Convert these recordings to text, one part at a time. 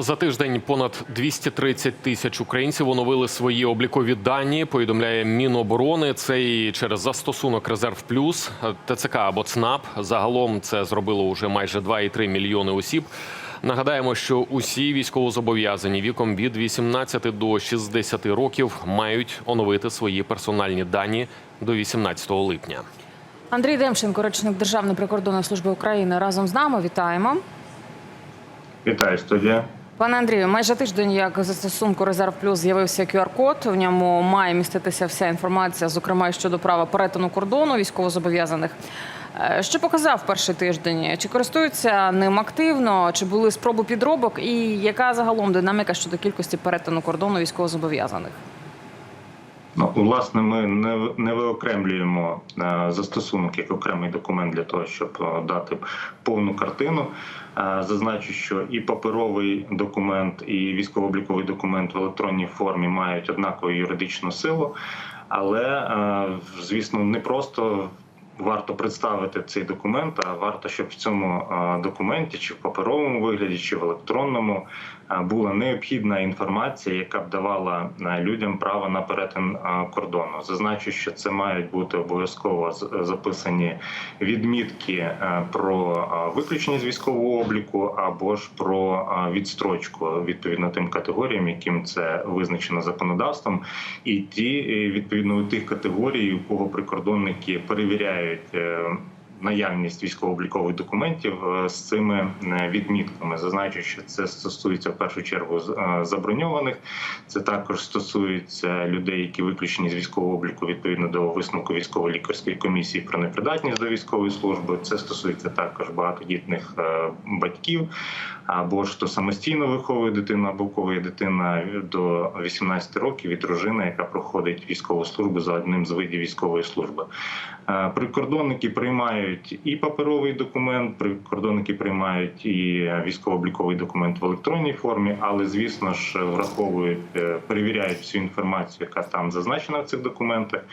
За тиждень понад 230 тисяч українців оновили свої облікові дані. Повідомляє Міноборони. Це і через застосунок Резерв Плюс, ТЦК або ЦНАП. Загалом це зробило уже майже 2,3 мільйони осіб. Нагадаємо, що усі військовозобов'язані віком від 18 до 60 років мають оновити свої персональні дані до 18 липня. Андрій Демченко, речник Державної прикордонної служби України, разом з нами. Вітаємо. Вітаю, студія. Пане Андрію, майже тиждень, як за застосунку Резерв Плюс з'явився QR-код. В ньому має міститися вся інформація, зокрема щодо права перетину кордону військовозобов'язаних. Е, Що показав перший тиждень? Чи користуються ним активно? Чи були спроби підробок? І яка загалом динаміка щодо кількості перетину кордону військовозобов'язаних? Ну, власне, ми не, не виокремлюємо е, застосунок як окремий документ для того, щоб е, дати повну картину. Е, Зазначу, що і паперовий документ, і військово-обліковий документ в електронній формі мають однакову юридичну силу, але звісно, не просто. Варто представити цей документ, а варто, щоб в цьому документі, чи в паперовому вигляді, чи в електронному, була необхідна інформація, яка б давала людям право на перетин кордону. Зазначу, що це мають бути обов'язково записані відмітки е, про виключення з військового обліку або ж про відстрочку відповідно тим категоріям, яким це визначено законодавством, і ті е, відповідно у тих категорій, у кого прикордонники перевіряють. it. Um, euh, Наявність військово-облікових документів е, з цими е, відмітками зазначу, що це стосується в першу чергу е, заброньованих. Це також стосується людей, які виключені з військового обліку відповідно до висновку військово-лікарської комісії про непридатність до військової служби. Це стосується також багатодітних батьків або ж хто самостійно виховує дитину, або кого є дитина до 18 років і дружина, яка проходить військову службу за одним з видів військової служби. Прикордонники приймають і паперовий документ, прикордонники приймають і військово-обліковий документ в електронній формі, але звісно ж враховують, е, перевіряють всю інформацію, яка там зазначена в цих документах.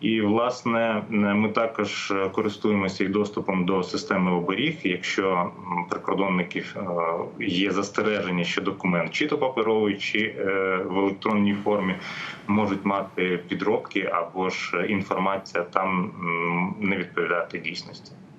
І власне ми також е, користуємося і доступом до системи оберіг. Якщо прикордонників е, є застереження, що документ чи то паперовий, чи е, в електронній формі можуть мати підробки або ж інформація там не відповідати дійсності. system.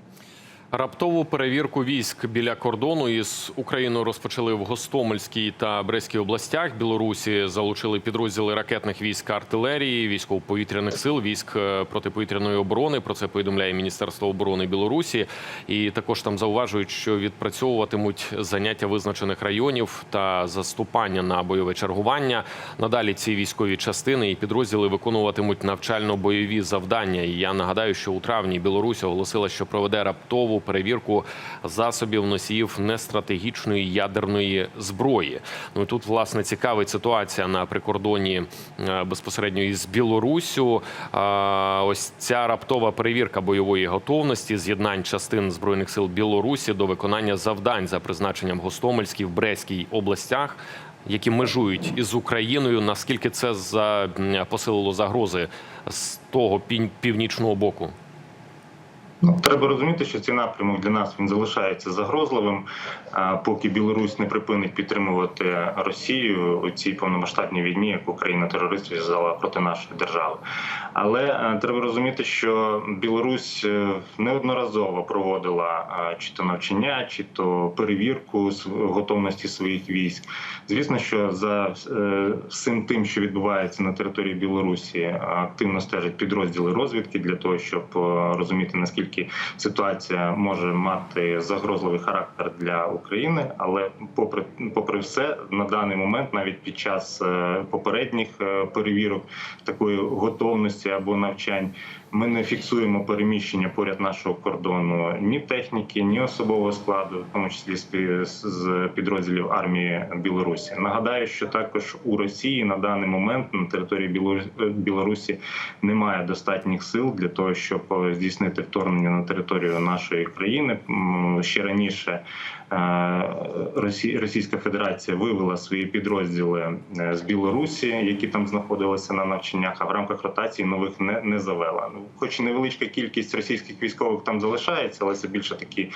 Раптову перевірку військ біля кордону із Україною розпочали в Гостомельській та Брестській областях. Білорусі залучили підрозділи ракетних військ артилерії, військово-повітряних сил, військ е, протиповітряної оборони. Про це повідомляє Міністерство оборони Білорусі. І також там зауважують, що відпрацьовуватимуть заняття визначених районів та заступання на бойове чергування. Надалі ці військові частини і підрозділи виконуватимуть навчально-бойові завдання. І я нагадаю, що у травні Білорусь оголосила, що проведе раптову перевірку засобів носіїв нестратегічної ядерної зброї. Ну тут власне цікавить ситуація на прикордоні е, безпосередньо із Білоруссю. Ось ця раптова перевірка бойової готовності з'єднань частин збройних сил Білорусі до виконання завдань за призначенням Гостомельській в Брестській областях. Які межують із Україною, наскільки це посилило загрози з того пів- північного боку? Ну, треба розуміти, що цей напрямок для нас він залишається загрозливим, поки Білорусь не припинить підтримувати Росію у цій повномасштабній війні, яку країна терорист зв'язала проти нашої держави. Але е, треба розуміти, що Білорусь е, неодноразово проводила е, чи то навчання, чи то перевірку готовності своїх військ. Звісно, що за всім тим, що відбувається на території Білорусі, активно стежать підрозділи розвідки для того, щоб розуміти наскільки ситуація може мати загрозливий характер для України. Але, попри попри все, на даний момент, навіть під час е, попередніх е, перевірок такої готовності або навчань, ми не фіксуємо переміщення поряд нашого кордону ні техніки, ні особового складу, в тому числі з підрозділів армії Білорусі. Нагадаю, що також у Росії на даний момент на території Білору- Білорусі немає достатніх сил для того, щоб е, здійснити вторгнення на територію нашої країни. Ще раніше Російська Федерація вивела свої підрозділи е, з Білорусі, які там знаходилися на навчаннях, а в рамках ротації нових не, не завела. Ну, хоч невеличка кількість російських військових там залишається, але це більше такі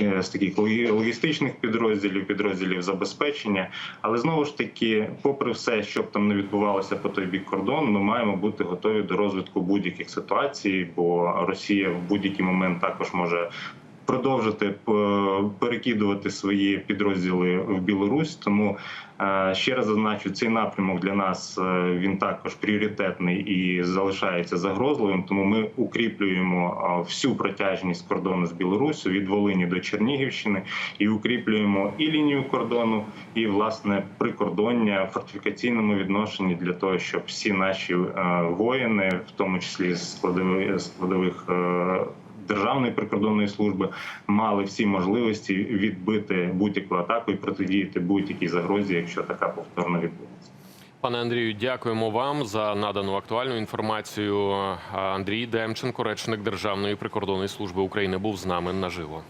е, з таких логі- логістичних підрозділів, підрозділів забезпечення. Але знову ж таки, попри все, що б там не відбувалося по той бік кордону, ми маємо бути готові до розвитку будь-яких ситуацій, бо Росія в будь-який момент також може. Продовжити е, перекидувати свої підрозділи в Білорусь, тому е, ще раз зазначу, цей напрямок для нас е, він також пріоритетний і залишається загрозливим. Тому ми укріплюємо всю протяжність кордону з Білоруссю від Волині до Чернігівщини і укріплюємо і лінію кордону, і власне прикордоння в фортифікаційному відношенні для того, щоб всі наші воїни, в тому числі складових складових. Державної прикордонної служби мали всі можливості відбити будь-яку атаку і протидіяти будь-якій загрозі, якщо така повторно відбудеться. Пане Андрію, дякуємо вам за надану актуальну інформацію. Андрій Демченко, речник Державної прикордонної служби України, був з нами наживо.